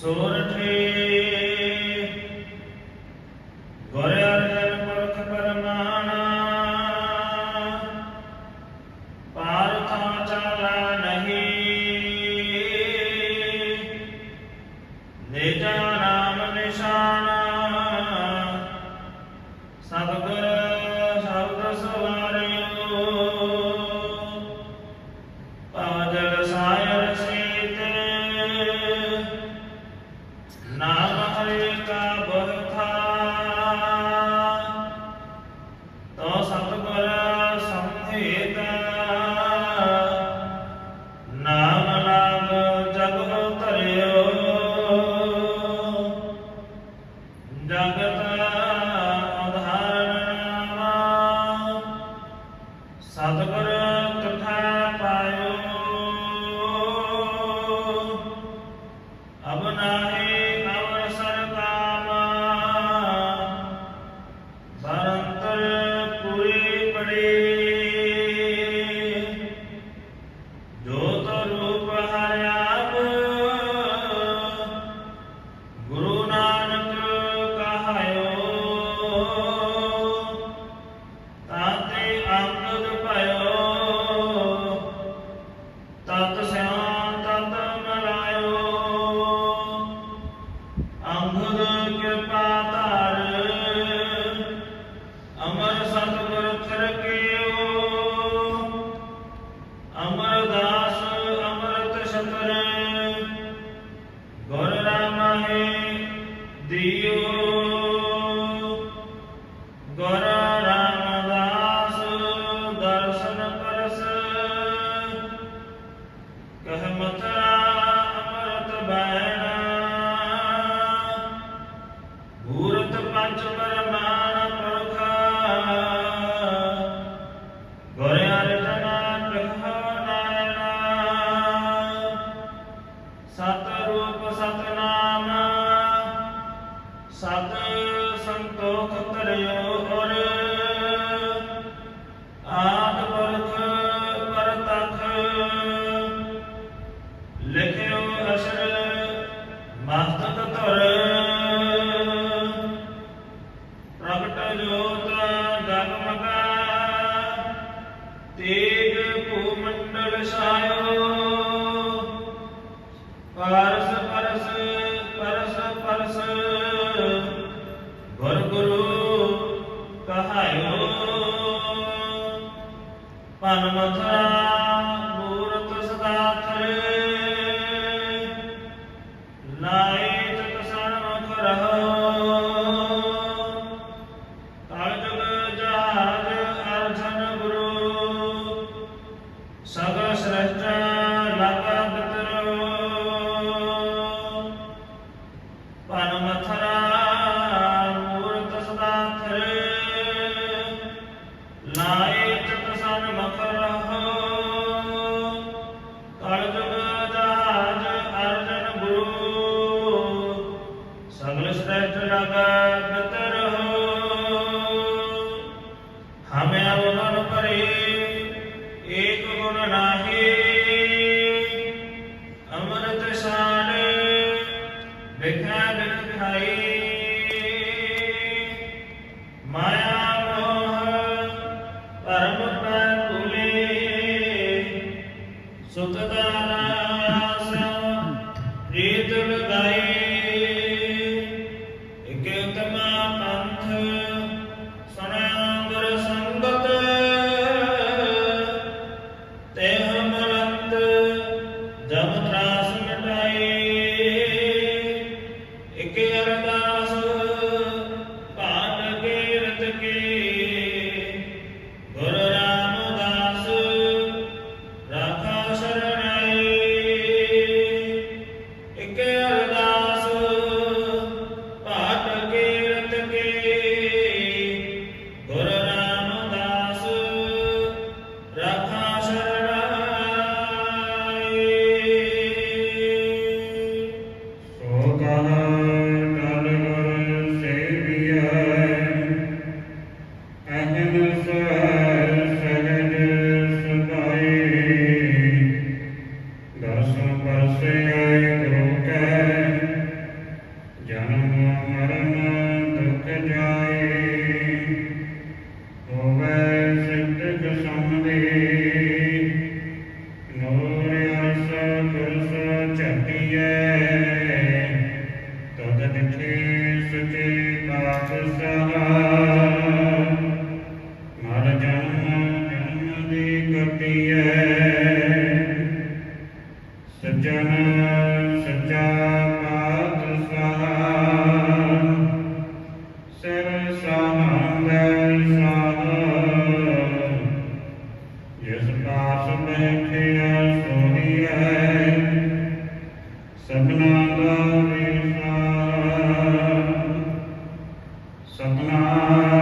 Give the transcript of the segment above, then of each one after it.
ਸੋਰਠੇ। ਗੁਰ ਅਰਜਨ ਪੁਰਖ ਪਰਮਾਣਾ। ਪਾਰ ਥਾਂ ਚਾਲਾ ਨਹੀਂ। ਨੇਜਾ ਨਾਮ ਨਿਸ਼ਾਨਾ। ਸਭ ਗੁਰ ਸਭ ਦਸੋ अभुग पाता ਸੰਤੋਖ Es que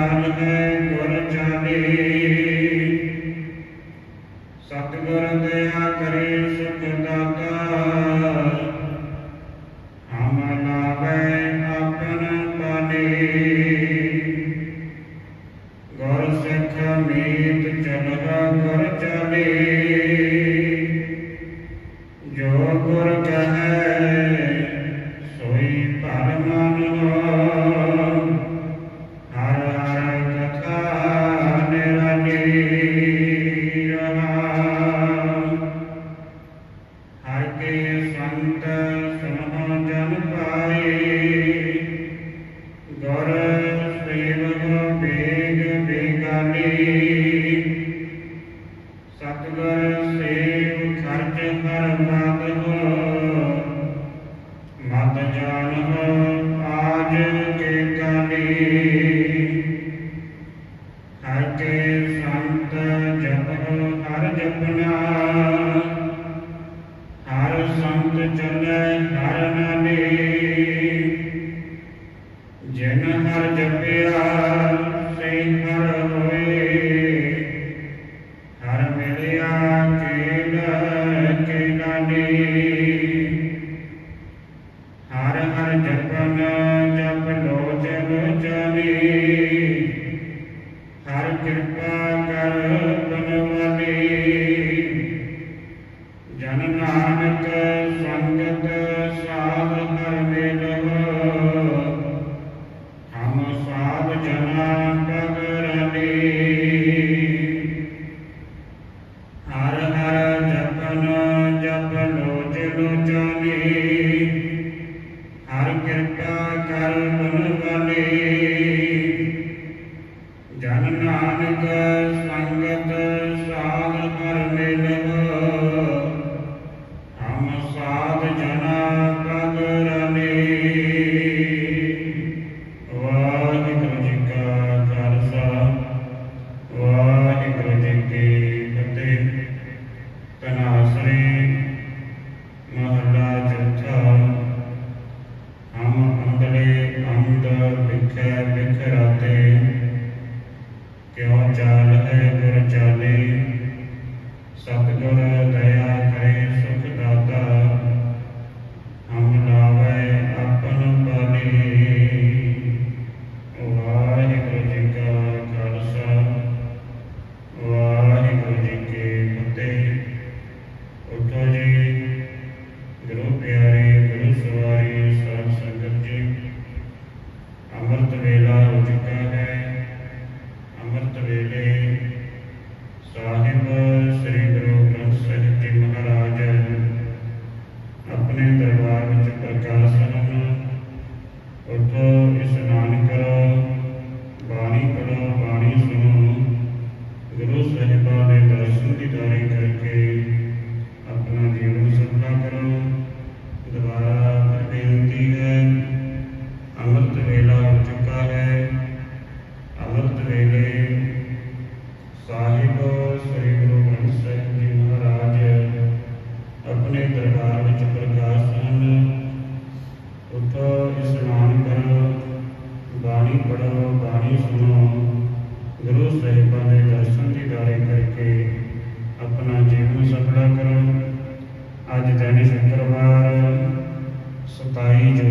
ਕਾਲ ਹੈ ਗੁਰ ਚਾਲੇ ਸਤਿਗੁਰ ਦਇਆ ਕਰੇ ਸੁਖ ਦਾਤਾ। ਹਮ ਲਾਵੇ ਆਪਨ ਪਾਲੇ। ਗੁਰ ਸਿੱਖ ਮੀਤ ਚਲਵਾ ਗੁਰ ਚਾਲੇ। ਜੋ ਗੁਰ ਕਹੈ Amen. Hare ਕਰੋ